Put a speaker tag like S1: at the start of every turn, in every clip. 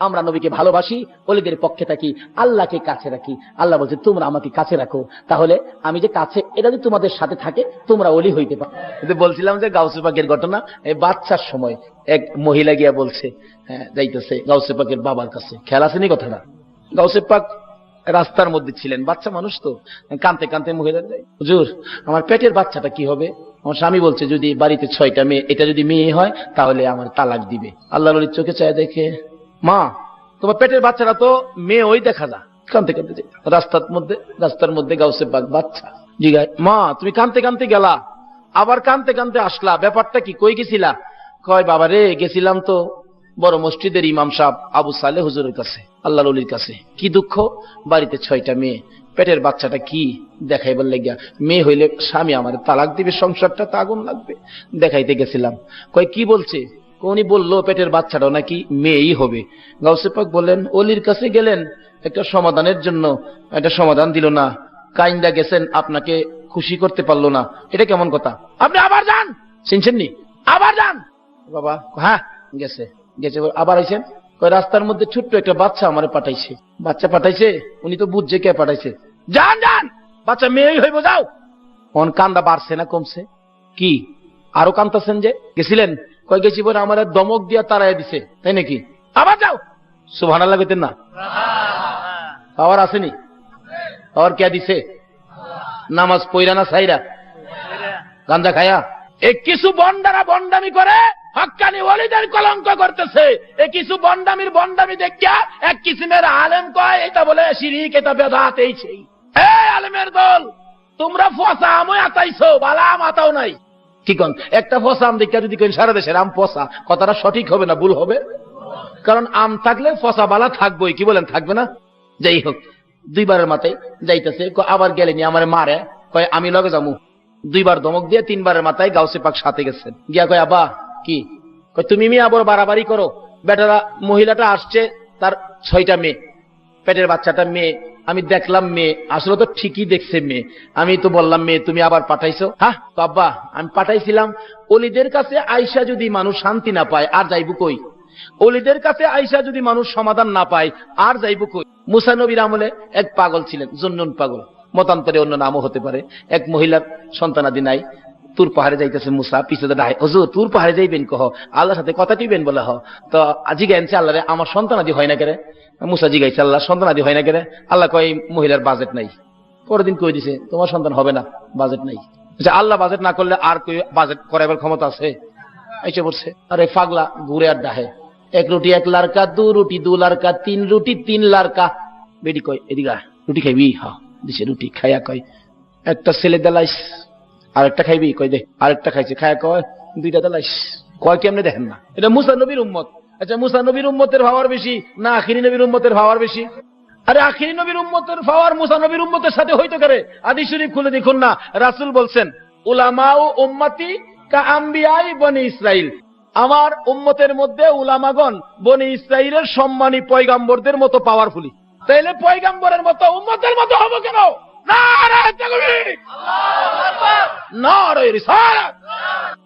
S1: আমরা নবীকে ভালোবাসি অলিদের পক্ষে থাকি, আল্লাহকে কাছে রাখি। আল্লাহ বলছে, তোমরা আমাকে কাছে রাখো। তাহলে আমি যে কাছে, এটা যদি তোমাদের সাথে থাকে, তোমরা অলি হইতে পারো। কিন্তু বলছিলাম যে গাউসে পাকের ঘটনা, এই বাচ্চার সময় এক মহিলা গিয়া বলছে হ্যাঁ যাইতেছে গাউসে পাকের বাবার কাছে। খেয়াল আসেনি কথাটা? গাউসে পাক রাস্তার মধ্যে ছিলেন বাচ্চা মানুষ তো। কানতে কানতে মহিলা হুজুর, আমার পেটের বাচ্চাটা কি হবে? আমার স্বামী বলছে, যদি বাড়িতে ছয়টা মেয়ে, এটা যদি মেয়ে হয়, তাহলে আমার তালাক দিবে। আল্লাহ চোখে চায় দেখে মা, তোমার পেটের বাচ্চাটা তো মেয়ে ওই দেখা যা। কানতে কানতে। রাস্তার মধ্যে রাস্তার মধ্যে গাউসে বাচ্চা। মা, তুমি কানতে কানতে গেলা। আবার কানতে কানতে আসলা। ব্যাপারটা কি, কই গেছিলা? কয়, বাবা রে, গেছিলাম তো বড় মসজিদের ইমাম সাহেব আবু সালে হুজুরের কাছে আল্লাহ নলির কাছে। কি দুঃখ? বাড়িতে ছয়টা মেয়ে। পেটের বাচ্চাটা কি? দেখাইবার লেগিয়া। মেয়ে হইলে স্বামী আমার তালাক দিবে, সংসারটা তো আগুন লাগবে। দেখাইতে গেছিলাম। কয়, কি বলছে? উনি বলল, পেটের বাচ্চাটাও নাকি মেয়েই হবে। গাউসে পাক বললেন, অলির কাছে গেলেন, একটা সমাধানের জন্য। একটা সমাধান দিল না। কাইন্দা গেছেন, আপনাকে খুশি করতে পারল না। এটা কেমন কথা? আপনি আবার যান! শুনছেন নি? আবার যান! বাবা হ্যাঁ গেছে। গেছে আবার আইছেন? রাস্তার মধ্যে ছোট্ট একটা বাচ্চা আমারে পাঠাইছে। বাচ্চা পাঠাইছে? উনি তো বুঝছে কে পাঠাইছে। যান যান! বাচ্চা মেয়েই হইব, যাও! অন কান্দা বাড়ছে না কমছে? কি? আরও কান্তাছেন যে? গেছিলেন? কয় গেছি বলে আমার দমক দিয়া তারাই দিছে, তাই নাকি? আবার যাও। সুভান আল্লাহ না? পাওয়ার আসেনি? পাওয়ার কে দিছে? নামাজ পইরা না সাইরা গাঞ্জা খায়া? এ কিছু বন্ডারা বন্ডামি করে হক্কানি ওলিদের কলঙ্ক করতেছে। এ কিছু বন্ডামির বন্ডামি দেখিয়া এক কিসিমের আলেম কয় এটা বলে শিরিক, এটা বেদাত, এই সেই। আলেমের দল, তোমরা ফসা আমি আতাইছো, বালা আম আতাও নাই। কি কন? একটা ফসা আম দেখিয়া যদি কেন সারা দেশের আম ফসা কথাটা সঠিক হবে না ভুল হবে? কারণ আম থাকলে ফসা বালা থাকবোই, কি বলেন, থাকবে না? যাই হোক, দুইবারের মাথায় যাইতেছে আবার গেলেনি আমার মারে, কয় আমি লগে যামু। দুইবার ধমক দিয়ে তিনবারের মাথায় গাউসে পাক সাথে গেছেন গিয়া কয় আবা কি? কয়, তুমি মেয়ে আবার বাড়াবাড়ি করো। বেটারা, মহিলাটা আসছে, তার ছয়টা মেয়ে, পেটের বাচ্চাটা মেয়ে আমি দেখলাম মেয়ে। আসলে তো ঠিকই দেখছে মেয়ে। আমি তো বললাম, মেয়ে, তুমি আবার পাঠাইছো? হ্যাঁ? তো আব্বা, আমি পাঠাইছিলাম। অলিদের কাছে আইসা যদি মানুষ শান্তি না পায়, আর যাইবো কই? অলিদের কাছে আইসা যদি মানুষ সমাধান না পায়, আর যাইব কই? মুসা নবীর আমলে এক পাগল ছিলেন, জন্নুন পাগল। মতান্তরে অন্য নামও হতে পারে। এক মহিলার সন্তানাদি নাই। তুর পাহাড়ে যাইতেছে মুসা পিছনে ডাই হজুর, তুর পাহাড়ে যাইবেন কহ? আল্লাহর সাথে কথা টিবেন বলে হ। তো আজি গাইছে আল্লাহ রে সন্তান আদি হয় না কেরে? মুসা জিগাইছে, আল্লাহ, সন্তান আদি হয় না কেরে? আল্লাহ কয়, মহিলার বাজেট নাই। পরের দিন কই দিছে, তোমার সন্তান হবে না বাজেট নাই। আচ্ছা আল্লাহ বাজেট না করলে আর কই বাজেট করাইবার ক্ষমতা আছে? এসে পড়ছে আরে পাগলা, ঘুরে আর ডাহে। এক রুটি এক লারকা, দু রুটি দু লারকা, তিন রুটি তিন লারকা। বেডি কয়, এদিকে রুটি খাইবি? হা, দিছে, রুটি খাইয়া কয়, একটা ছেলে দেলাইস আরেকটা খাইবি কয় দে, আরেকটা খাইছে, খায়া কয়, দুইটা দেলাইস কয় কেমনে দেখেন না? এটা মুসা নবীর উম্মত। আচ্ছা মুসা নবীর উম্মতের ভাবার বেশি না আখিরি নবীর উম্মতের ভাবার বেশি? আরে আখিরি নবীর উম্মতের ফাওয়ার মুসা নবীর উম্মতের সাথে হইতে পারে আদি শরীফ খুলে দেখুন না, রাসূল বলছেন উলামা ও উম্মতি কা আম্বিয়াই বনি ইসরাইল। আমার উম্মতের মধ্যে উলামাগণ বনি ইসরাইলের সম্মানী পয়গাম্বরদের মতো পাওয়ারফুলি তাইলে পয়গাম্বরের মতো উম্মতের মতো হব কেন?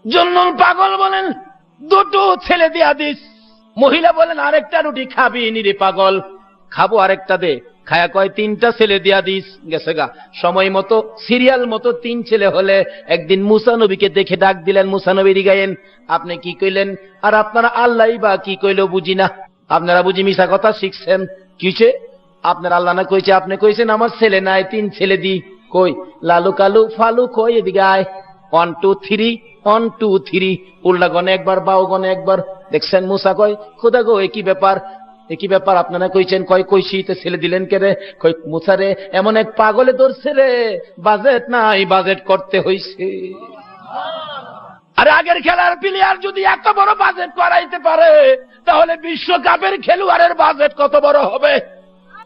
S1: জন্নুল পাগল বলেন, দুটো ছেলে দিয়া দিস। মহিলা বলেন, আরেকটা রুটি খাবি নিরে পাগল। খাব আরেকটা দে। খায়া কয়, তিনটা ছেলে দিয়া দিস। গেছে গা। সময় মতো, সিরিয়াল মতো তিন ছেলে হলে একদিন মুসানবীকে দেখে ডাক দিলেন, মুসা নবী গায়েন আপনি কি কইলেন? আর আপনারা আল্লাহ বা কি কইলো বুঝি না। আপনারা বুঝি মিশা কথা শিখছেন। কিছে আপনার আল্লাহ না কইছে, আপনি কইছেন, আমার ছেলে নাই, তিন ছেলে দি, কই? লালু কালু, ফালু, কই এদিকে আয়? One two three one two three উল্লা গনে একবার বাউ গনে একবার। দেখছেন মুসা কয়, খুদা গো একই ব্যাপার? একই ব্যাপার? আপনারা কইছেন, কয় কইছি তো ছেলে দিলেন কে রে? কই মুসা রে, এমন এক পাগলে ধরছে রে বাজেট নাই, বাজেট করতে হইছে। আরে আগের খেলার প্লেয়ার যদি এত বড় বাজেট করাইতে পারে, তাহলে বিশ্বকাপের খেলোয়াড়ের বাজেট কত বড় হবে?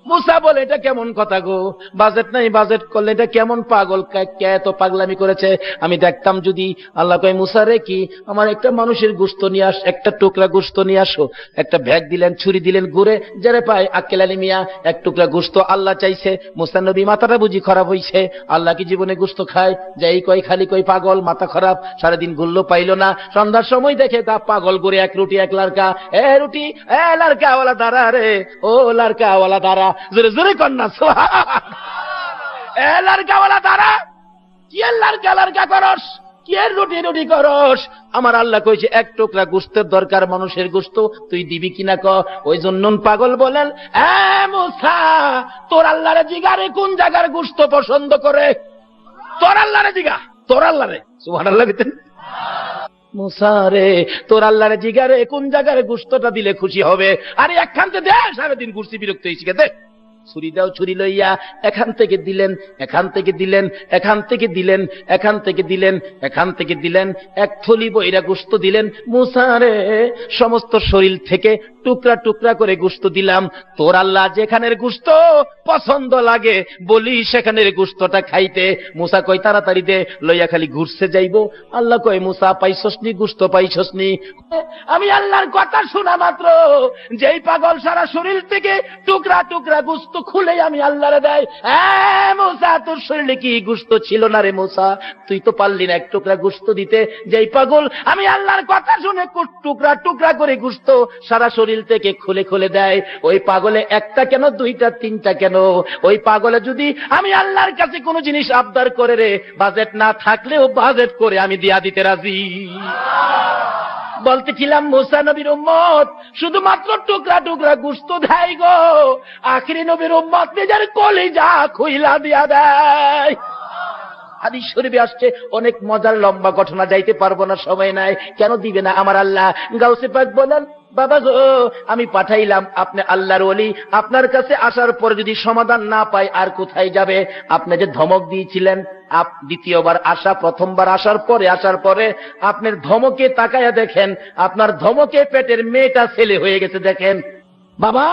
S1: মুসা বলে, এটা কেমন কথা গো? বাজেট নাই, বাজেট করলে এটা কেমন পাগল? কে- এত পাগলামি করেছে? আমি দেখতাম যদি আল্লাহ কয়, মুসা রে কি? আমার একটা মানুষের গুস্ত নিয়ে আস, একটা টুকরা গুস্ত নিয়ে আসো। একটা ভ্যাগ দিলেন, ছুরি দিলেন, ঘুরে যারে পায়, আক্কেল আলী মিয়া, এক টুকরা গুস্ত আল্লাহ চাইছে। মুসা নবী মাথাটা বুঝি খারাপ হইছে। আল্লাহ কি জীবনে গুস্ত খায়? যাই কয় খালি কই পাগল, মাথা খারাপ, সারাদিন ঘুরলো পাইলো না। সন্ধ্যার সময় দেখে তা পাগল করে এক রুটি, এক লারকা। এ রুটি, এ লারকা ওয়ালা দাঁড়া রে, ও লারকা ওয়ালা দাঁড়া। জোরে জোরে দাঁড়া কি করস? রুটি রুটি করস? আমার আল্লাহ কইছে, এক টুকরা দরকার মানুষের গুস্ত, তুই দিবি কিনা ক? ওই জন্য পাগল বলেন মুসা, তোর আল্লাহরে জিগারে কোন জায়গার গুস্ত পছন্দ করে? তোর আল্লাহরে জিগা, তোর আল্লাহরে, সুবহানাল্লাহ দিতেন মুসারে তোর আল্লাহরে জিগারে কোন জায়গার গুস্তটা দিলে খুশি হবে? আরে একখান থেকে দে, সারাদিন ঘুরছি বিরক্ত হয়েছি দে। ছুরি দাও ছুরি লইয়া, এখান থেকে দিলেন, এখান থেকে দিলেন, এখান থেকে দিলেন, এখান থেকে দিলেন, এখান থেকে দিলেন, এক থলি বইরা গুস্ত দিলেন মুসারে সমস্ত শরীর থেকে টুকরা টুকরা করে গুস্ত দিলাম, তোর আল্লাহ যেখানের গুস্ত পছন্দ লাগে বলি সেখানের গুস্তটা খাইতে। মুসা কই তাড়াতাড়ি দে, লইয়া খালি ঘুরছে যাইবো। আল্লাহ কয়, মুসা, পাইছসনি, গুস্ত পাইছসনি? আমি আল্লাহর কথা শোনা মাত্র, যেই পাগল সারা শরীর থেকে টুকরা টুকরা গুস্ত খুলে আমি আল্লাহরে দেয় মুসা, তোর শরীরে কি গুস্ত ছিল না রে মুসা? তুই তো পারলি না এক টুকরা গুস্ত দিতে। যেই পাগল, আমি আল্লাহর কথা শুনে টুকরা টুকরা করে গুস্ত সারা শরীর থেকে খুলে খুলে দেয়। ওই পাগলে একটা কেন, দুইটা, তিনটা কেন? ওই পাগলে যদি আমি আল্লাহর কাছে কোনো জিনিস আবদার করে রে, বাজেট না থাকলেও বাজেট করে আমি দিয়া দিতে রাজি। বলতেছিলাম, মোসা নবীর উম্মত, শুধুমাত্র টুকরা টুকরা গুস্ত দেয় গো। আখিরি নবীর উম্মত নিজের কলিজা খুইলা দিয়া দেয়। আসছে, অনেক মজার লম্বা ঘটনা, যাইতে পারব না, সময় নাই। কেন দিবে না আমার আল্লাহ? গাউসে পাক বলেন বাবা গো, আমি পাঠাইলাম আপনি আল্লাহর ওলি, আপনার কাছে আসার পর যদি সমাধান না পাই, আর কোথায় যাবে? আপনি যে ধমক দিয়েছিলেন, আপ, দ্বিতীয়বার আসা, প্রথমবার আসার পরে আসার পরে আপনার ধমকে তাকায়া দেখেন, আপনার ধমকে পেটের মেয়েটা ছেলে হয়ে গেছে, দেখেন। বাবা,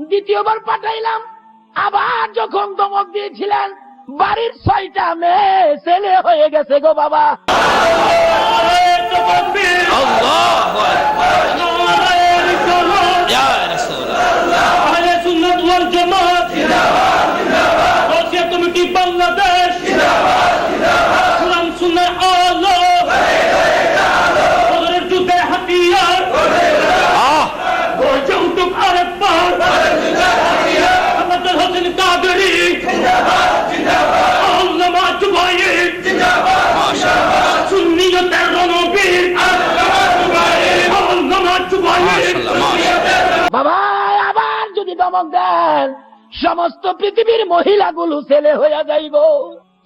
S1: দ্বিতীয়বার পাঠাইলাম, আবার যখন ধমক দিয়েছিলেন বাড়ির ছয়টা মেয়ে ছেলে হয়ে গেছে গো বাবা।
S2: কমিটি বাংলাদেশ কোরআন সুন্নার আলো ওদের যুদ্ধের হাতিয়ার যৌতুক আরেক পার আমাদের হোসেন কাদেরি আল্লামা জুবাইর সুন্নিয়তের রণবীর আল্লামা জুবাইর
S1: বাবা আবার যদি ধমক দেন সমস্ত পৃথিবীর মহিলাগুলো ছেলে হইয়া যাইব।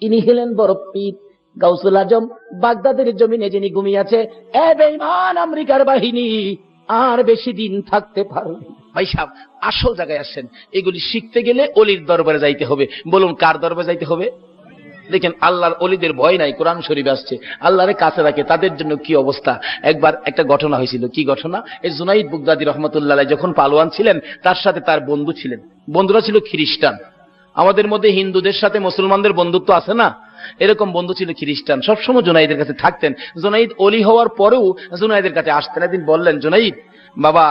S1: ইনি হলেন বড় পীর। গাউসুল আজম বাগদাদের জমিনে যিনি ঘুমিয়েছে, এ বেইমান আমেরিকার বাহিনী, আর বেশি দিন থাকতে পারবে ভাই সাহেব আসল জায়গায় আসছেন এগুলি শিখতে গেলে অলির দরবারে যাইতে হবে। বলুন, কার দরবারে যাইতে হবে? দেখেন আল্লাহর অলিদের ভয় নাই, কোরআন শরীফ আসছে। আল্লাহরে কাছে রাখে, তাদের জন্য কি অবস্থা? একবার একটা ঘটনা হয়েছিল, কি ঘটনা? এই জুনাইদ বুগদাদি রহমতুল্লাহ যখন পালোয়ান ছিলেন, তার সাথে তার বন্ধু ছিলেন। বন্ধুরা ছিল খ্রিস্টান। আমাদের মধ্যে হিন্দুদের সাথে মুসলমানদের বন্ধুত্ব আছে না? এরকম বন্ধু ছিল খ্রিস্টান। সবসময় জুনাইদের কাছে থাকতেন। জুনাইদ অলি হওয়ার পরেও জুনাইদের কাছে আসতেন। একদিন বললেন, জুনাইদ বাবা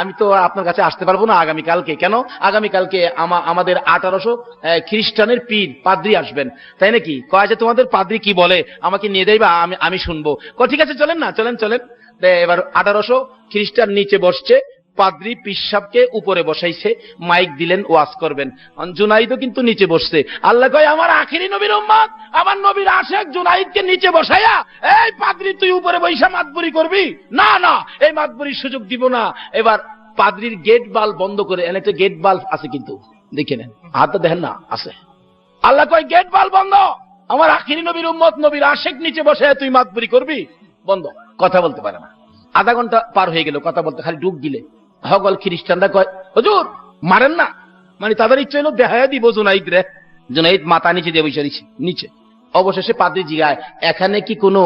S1: আমি তো আপনার কাছে আসতে পারব না আগামীকালকে। কেন? আগামীকালকে আমা- আমাদের আঠারোশো খ্রিস্টানের পীর পাদ্রি আসবেন। তাই নাকি? কয় যে তোমাদের পাদ্রি কি বলে? আমাকে নিয়ে দেয় বা আমি আমি শুনব। ঠিক আছে, চলেন না, চলেন চলেন। এবার আঠারোশো খ্রিস্টান নিচে বসছে। পাদ্রি পিসাবকে উপরে বসাইছে, মাইক দিলেন, ওয়াজ করবেন। জুনাইদও কিন্তু নিচে বসছে। আল্লাহ কয়, আমার আখিরি নবীর উম্মত, আমার নবীর আশেক জুনাইদকে নিচে বসাইয়া, এই পাদ্রি, তুই উপরে বৈশা মাতবুরি করবি? না না, এই মাতবুরির সুযোগ দিব না। এবার পাদ্রির গেট বাল বন্ধ করে, এনে একটা গেট বাল্ব আছে কিন্তু, দেখে নেন, হাতটা দেখেন না, আছে। আল্লাহ কয়, গেট বাল বন্ধ, আমার আখিরি নবীর উম্মত, নবীর আশেক নিচে বসে তুই মাতবুরি করবি? বন্ধ, কথা বলতে পারে না। আধা ঘণ্টা পার হয়ে গেল, কথা বলতে, খালি ডুব দিলে। হগল খ্রিস্টানরা কয়, হুজুর, মারেন না। মানে তাদের ইচ্ছে হলো দেখায় দিব জুনাইদ রে জুনাইদ মাথা নিচে দিয়ে বসে নিচে। অবশেষে পাদ্রি জিগায়, এখানে কি কোনো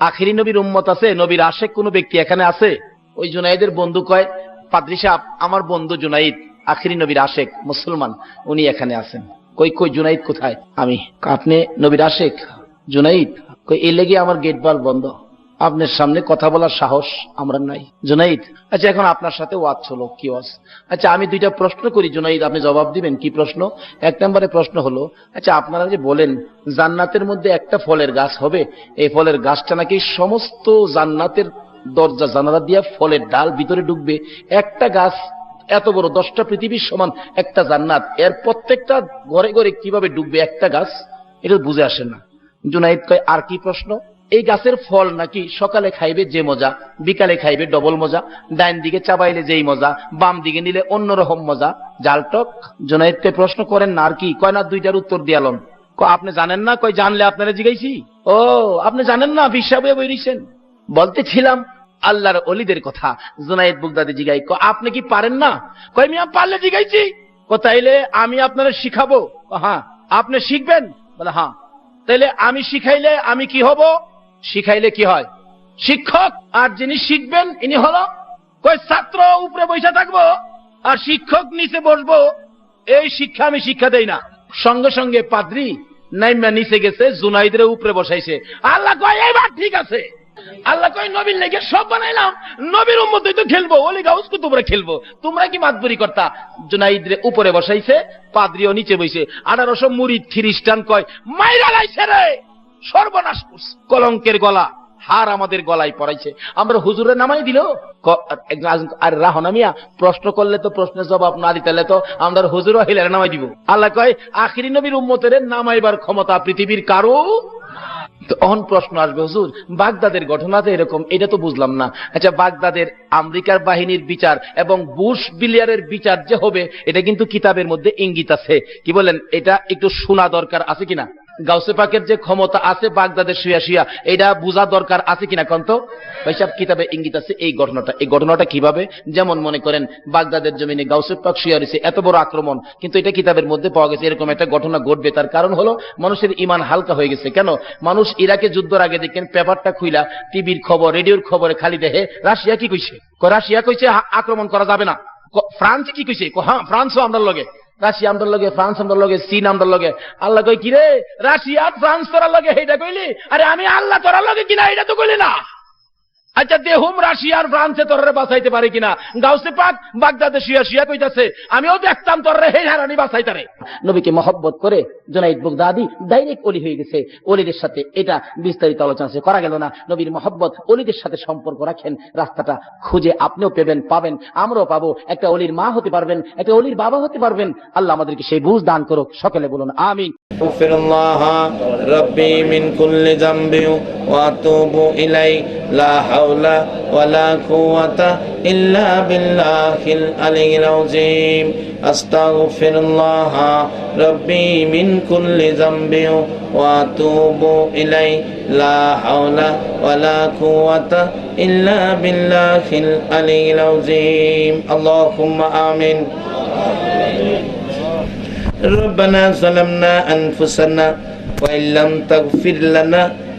S1: আখিরি নবীর উম্মত আছে? নবীর আশেক কোনো ব্যক্তি এখানে আছে? ওই জুনাইদের বন্ধু কয়, পাদ্রি সাহেব, আমার বন্ধু জুনাইদ, আখিরি নবীর আশেক, মুসলমান, উনি এখানে আছেন। কই কই, জুনাইদ কোথায়? আমি, আপনি নবীর আশেক, জুনাইদ? কই এই লেগে আমার গেট বাল বন্ধ। আপনার সামনে কথা বলার সাহস আমরা নাই। জুনাইদ আচ্ছা এখন আপনার সাথে ওয়াজ হলো কি ওয়াজ? আচ্ছা আমি দুইটা প্রশ্ন করি, জুনাইদ, আপনি জবাব দিবেন, কি প্রশ্ন? এক নম্বরে প্রশ্ন হলো আচ্ছা আপনারা যে বলেন জান্নাতের মধ্যে একটা ফলের গাছ হবে, এই ফলের গাছটা নাকি সমস্ত জান্নাতের দরজা জানালা দিয়া ফলের ডাল ভিতরে ঢুকবে, একটা গাছ এত বড়, দশটা পৃথিবীর সমান একটা জান্নাত, এর প্রত্যেকটা ঘরে ঘরে কীভাবে ডুববে একটা গাছ? এটা বুঝে আসে না। জুনাইদ কয়, আর কি প্রশ্ন? এই গাছের ফল নাকি সকালে খাইবে যে মজা, বিকালে খাইবে ডবল মজা, ডাইন দিকে চাবাইলে যেই মজা, বাম দিকে নিলে অন্যরকম মজা? জালটক জুনাইদকে প্রশ্ন করেন না আর কি, কয় না দুইটার উত্তর দিয়ালন আপনি জানেন না? কয়, জানলে আপনারা জিগাইছি। ও, আপনি জানেন না? বিশ্বাবে বইরিছেন বলতেছিলাম, আল্লাহর অলিদের কথা জুনাইদ বুগদাদি জিগাই। ক আপনি কি পারেন না? কয়, মিয়া, পারলে জিগাইছি। ক তাইলে আমি আপনারা শিখাবো। হ্যাঁ আপনি শিখবেন? বলে হ্যাঁ। তাইলে আমি শিখাইলে আমি কি হব? শিখাইলে কি হয়? শিক্ষক, আর যিনি শিখবেন, ইনি হলো, কই ছাত্র, উপরে বসে থাকব, আর শিক্ষক নিচে বসবো, এই শিক্ষা আমি শিক্ষা দেই না। সঙ্গে সঙ্গে পাদ্রি নাইমা নিচে গেছে, জুনাইদের উপরে বসাইছে। আল্লাহ কয়, এইবার ঠিক আছে। আল্লাহ কয়, নবীর লেগে সব বানাইলাম। নবীর উম্মতে তো খেলব ওলি গাউস কো তোমরা খেলব? তোমরা কি মাতবরি কর্তা? জুনাইদের উপরে বসাইছে, পাদ্রিও নিচে বইছে। আঠারোশো মুড়ি খ্রিস্টান কয়, মাইরা লাইছে রে! সর্বনাশ করছে। কলঙ্কের গলা, হার আমাদের গলায় পড়াইছে। আমরা হুজুরে নামাই দিল? আর রাহনা মিয়া, প্রশ্ন করলে তো প্রশ্নের জবাব না দিতে তো আমরা হুজুর হিলারে নামাই দিব। আল্লাহ কয়, আখিরি নবীর উম্মতের নামাইবার ক্ষমতা পৃথিবীর কারও? অহন প্রশ্ন আসবে, হুজুর, বাগদাদের ঘটনাতে এরকম, এটা তো বুঝলাম না। আচ্ছা বাগদাদের আমেরিকার বাহিনীর বিচার এবং বুশ বিলিয়ারের বিচার যে হবে, এটা কিন্তু কিতাবের মধ্যে ইঙ্গিত আছে। কি বলেন, এটা একটু শোনা দরকার আছে কিনা? গাউসে পাকের যে ক্ষমতা আছে বাগদাদের শুয়া শুয়া, এটা বোঝা দরকার আছে কিনা কন্ত? ভাইসাব কিতাবে ইঙ্গিত আছে এই ঘটনাটা। এই ঘটনাটা কীভাবে? যেমন মনে করেন, বাগদাদের জমিনে গাউসে পাক শুয়া রয়েছে, এত বড় আক্রমণ, কিন্তু এটা কিতাবের মধ্যে পাওয়া গেছে, এরকম একটা ঘটনা ঘটবে। তার কারণ হলো, মানুষের ইমান হালকা হয়ে গেছে। কেন? মানুষ ইরাকে যুদ্ধের আগে দেখেন, পেপারটা খুইলা, টিভির খবর, রেডিওর খবরে খালি দেখে, রাশিয়া কি কইছে? রাশিয়া কইছে আক্রমণ করা যাবে না। ফ্রান্স কি কইছে? হ্যাঁ ফ্রান্সও আমরা লগে। রাশিয়া আমদার লগে, ফ্রান্স আমদার লগে, চীন আমদার লগে। আল্লাহ কই কিরে? রাশিয়া, ফ্রান্স তোরা লগে এইটা কইলি? আরে আমি আল্লাহ তোরা লগে কিনা এটা তো কইলি না। আচ্ছা দেহুম রাশিয়ার ফ্রান্সে তোর বাঁচাইতে পারে কিনা? গাউসে পাক বাগদাদে শিয়া শিয়া কইতাছে, আমিও দেখতাম তোরে হে হারানি বাঁচাইতে রে নবীকে মহব্বত করে জোনাইদ বুগদাদি ডাইরেক্ট ওলি হয়ে গেছে। ওলিদের সাথে এটা বিস্তারিত আলোচনা করা গেল না। নবীর মহব্বত ওলিদের সাথে সম্পর্ক রাখেন, রাস্তাটা খুঁজে আপনিও পেবেন, পাবেন, আমরাও পাবো। একটা ওলির মা হতে পারবেন, একটা ওলির বাবা হতে পারবেন। আল্লাহ আমাদেরকে সেই বুঝ দান করুক, সকালে বলুন, আমিন।
S3: রব্বি মিন কুল্লি জামবি ওয়া আতুবু ইলাই লা حول ولا قوة إلا بالله العلي العظيم أستغفر الله ربي من كل ذنب وأتوب إليه لا حول ولا قوة إلا بالله العلي العظيم اللهم آمين ربنا ظلمنا أنفسنا وإن لم تغفر لنا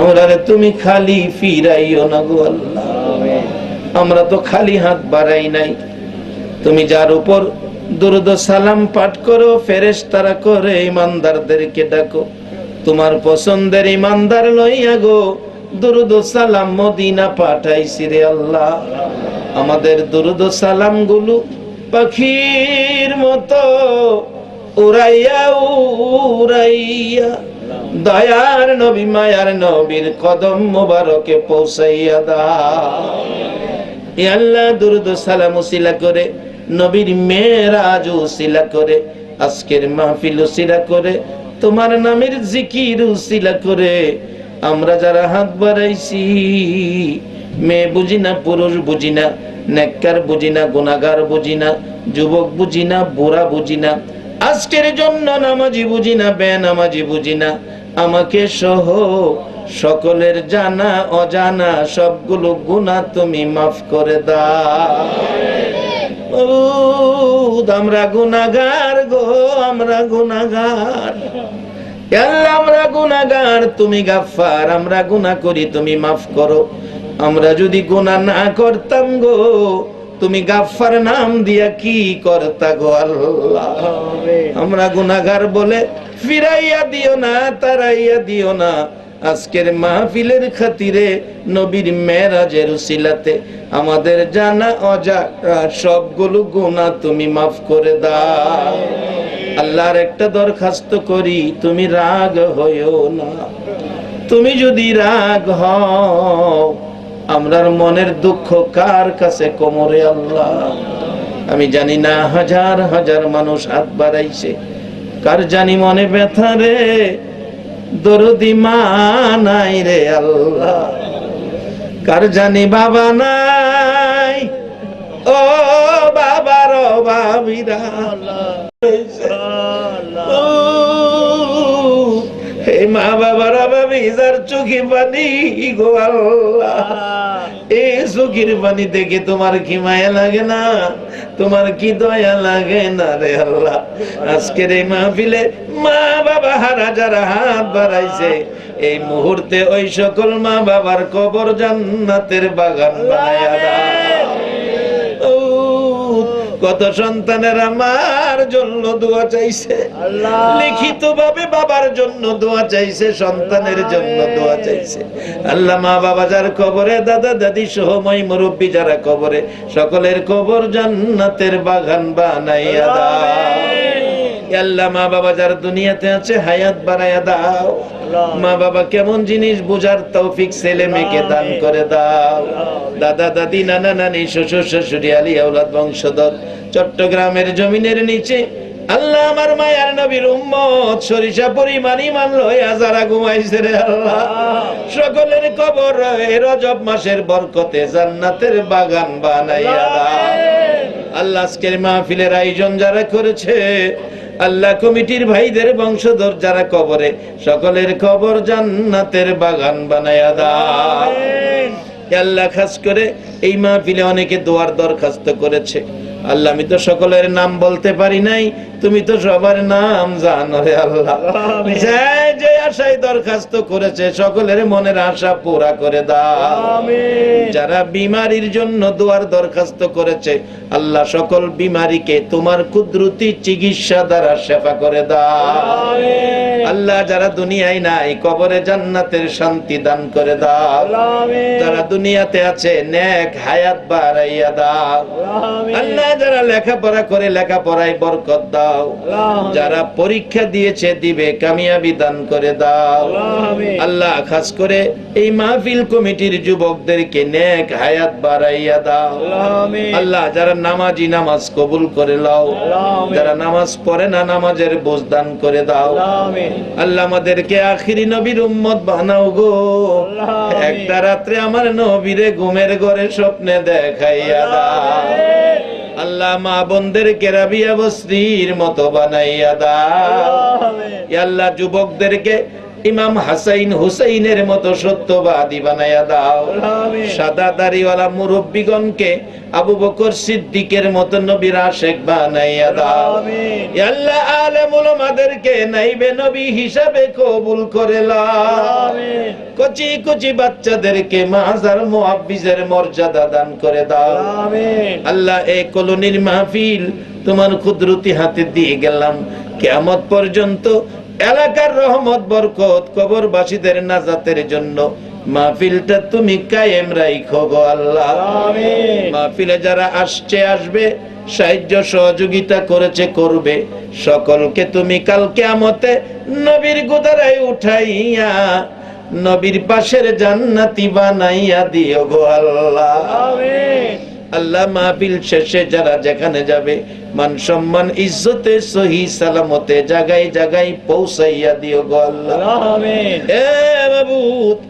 S3: আমরা তুমি খালি ফিরাইও না গো আল্লাহ। আমরা তো খালি হাত বাড়াই নাই। তুমি যার উপর দুরুদ সালাম পাঠ করো ফেরেশ তারা করে ইমানদারদেরকে ডাকো। তোমার পছন্দের ইমানদার লইয়া গো, দুরুদ সালাম মদিনা পাঠাইছি রে আল্লাহ। আমাদের দুরুদ সালামগুলো পাখির মতো উড়াইয়া উড়াইয়া দয়ার নবী, মায়ার নবীর কদম মোবারকে পৌঁছাইয়া দা এ আল্লাহ দুরুদ সালাম উসিলা করে, নবীর মেয়েরাজ উসিলা করে, আজকের মাহফিল উসিলা করে, তোমার নামের জিকির উসিলা করে। আমরা যারা হাত বাড়াইছি, মেয়ে বুঝি না, পুরুষ বুঝি না, নেককার বুঝি না গুনাগার বুঝি না, যুবক বুঝি না, বুড়া বুঝি না আজকের জন্য নামাজি বুঝি না বেনামাজি বুঝি না। আমাকে সহ সকলের জানা অজানা সবগুলো গুণা তুমি মাফ করে মাবুদ, আমরা গুনাগার গো আমরা গুনাগার আমরা গুনাগার তুমি গাফফার আমরা গুনা করি তুমি মাফ করো। আমরা যদি গুনাহ না করতাম গো তুমি গাফফার নাম দিয়া কি করতা গো আল্লাহ? আমরা গুনাগার বলে ফিরাইয়া দিও না, তারাইয়া দিও না। আজকের মাহফিলের খাতিরে নবীর মেরাজের উসিলাতে আমাদের জানা অজানা সবগুলো গুনাহ তুমি মাফ করে দাও। আল্লাহর একটা দরখাস্ত করি, তুমি রাগ হইও না। তুমি যদি রাগ হও আমরার মনের দুঃখ কার কাছে কোমরে আল্লাহ? আমি জানি না হাজার হাজার মানুষ হাত বাড়াইছে। কার জানি মনে ব্যথা রে? দরদি মা নাই রে আল্লাহ। কার জানি বাবা নাই? ও বাবার বাবিরা ও, হে মা বাবারা বাবি যার চোখে পানি গো আল্লাহ। এই চোখের পানি দেখে তোমার কি মায়া লাগে না? তোমার কি দয়া লাগে না রে আল্লাহ? আজকের এই মাহফিলে মা বাবা হারা যারা হাত বাড়াইছে এই মুহূর্তে ওই সকল মা বাবার কবর জান্নাতের বাগান বানায়া দাও। কত সন্তানের আমার জন্য দোয়া চাইছে। লিখিত ভাবে বাবার জন্য দোয়া চাইছে সন্তানের জন্য দোয়া চাইছে। আল্লাহ মা বাবা যার কবরে দাদা দাদি সহ মই মুরব্বী যারা কবরে সকলের কবর জান্নাতের বাগান বানাইয়া দাও। আল্লাহ মা বাবা যার দুনিয়াতে আছে হায়াত দাও। মা বাবা কেমন জিনিস বুঝার তৌফিক ছেলে মেয়েকে দান করে দাও। দাদা দাদি নানা নানি শ্বশুর শাশুড়ি আলী আউলাদ বংশধর চট্টগ্রামের জমিনের নিচে আল্লাহ আমার মায়ার নবীর উম্মত সরিষা পরিমাণ ইমান লইয়া যারা ঘুমাইছে রে আল্লাহ। সকলের কবর রজব মাসের বরকতে জান্নাতের বাগান বানাইয়া দাও। আল্লাহ আজকের মাহফিলের আয়োজন যারা করেছে আল্লাহ কমিটির ভাইদের বংশধর যারা কবরে সকলের কবর জান্নাতের বাগান বানায়া দাও। আল্লাহ খাস করে এই মাহফিলে অনেকে দোয়ার দরখাস্ত করেছে। আল্লাহ আমি তো সকলের নাম বলতে পারি নাই। তুমি তো সবার নাম জানো রে আল্লাহ। যে আশায় দরখাস্ত করেছে সকলের মনের আশা পুরা করে দাও। যারা বিমারির জন্য দোয়ার দরখাস্ত করেছে আল্লাহ সকল বিমারিকে তোমার কুদরতি চিকিৎসা দ্বারা সেবা করে দাও। আল্লাহ যারা দুনিয়ায় নাই কবরে জান্নাতের শান্তি দান করে দাও। যারা দুনিয়াতে আছে নেক হায়াত বাড়াইয়া দাও। আল্লাহ যারা লেখাপড়া করে লেখাপড়ায় বরকত দাও। যারা পরীক্ষা দিয়েছে দিবে কামিয়াবি দান করে দাও। আল্লাহ খাস করে এই মাহফিল কমিটির যুবকদেরকে নেক হায়াত বাড়াইয়া দাও। আল্লাহ যারা নামাজি নামাজ কবুল করে লাও। যারা নামাজ পড়ে না নামাজের বোঝ দান করে দাও। আল্লাহ আমাদেরকে আখিরি নবীর উম্মত বানাও গো। একটা রাত্রে আমার নবীরে ঘুমের ঘরে স্বপ্নে দেখাইয়া দাও। আল্লাহ মা বোনদের কেরাবিয়া বস্ত্রীর মতো বানাইয়া দা আল্লাহ যুবকদেরকে ইমাম হাসাইন হুসাইনের মতো সত্যবাদী বানাইয়া দাও। সাদা দাড়িওয়ালা মুরব্বীগণকে আবু বকর সিদ্দিকের মতো নবীর আশেক বানাইয়া দাও। আল্লাহ আলেম উলামাদেরকে নাইবে নবী হিসাবে কবুল করে লাও। কচি কচি বাচ্চাদেরকে মাজার মুআব্বিজের মর্যাদা দান করে দাও। আল্লাহ এই কলোনির মাহফিল তোমার কুদরতি হাতে দিয়ে গেলাম। কেয়ামত পর্যন্ত এলাকার রহমত বরকত কবরবাসীদের নাজাতের জন্য। মাহফিলটা তুমি কায়েম রাইখো গো আল্লাহ। মাহফিলে যারা আসছে আসবে সাহায্য সহযোগিতা করেছে করবে। সকলকে তুমি কালকে আমতে নবীর গুদারায় উঠাইয়া নবীর পাশের জান্নাতি বানাইয়া দিও গো আল্লাহ। আল্লাহ মাহফিল শেষে যারা যেখানে যাবে মান সম্মান ইজ্জতে সহি সালামতে জায়গায় জায়গায় পৌঁছাইয়া দিও গো আল্লাহ। এ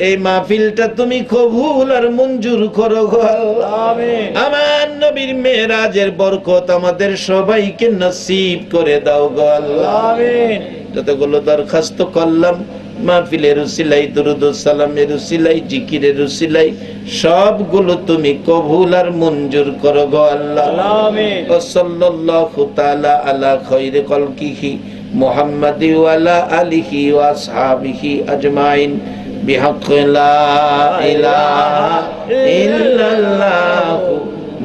S3: এই মাহফিলটা তুমি কবুল আর মঞ্জুর করো গো আল্লাহ। আমার নবীর মেয়েরাজের বরকত আমাদের সবাইকে নসিব করে দাও গো আল্লাহ। যতগুলো দরখাস্ত করলাম মাহফিলের উসিলাই দুরুদ সালামের উসিলাই জিকিরের উসিলাই সবগুলো তুমি কবুল আর মঞ্জুর করো গো আল্লাহ। সাল্লাল্লাহু তাআলা আলা খালকিহি মুহাম্মাদ ওয়া আলা আলিহি ওয়া আসহাবিহি আজমাইন। বিহাক্ক লা ইলাহা ইল্লাল্লাহু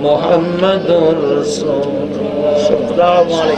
S3: মুহাম্মাদুর রাসূলুল্লাহ।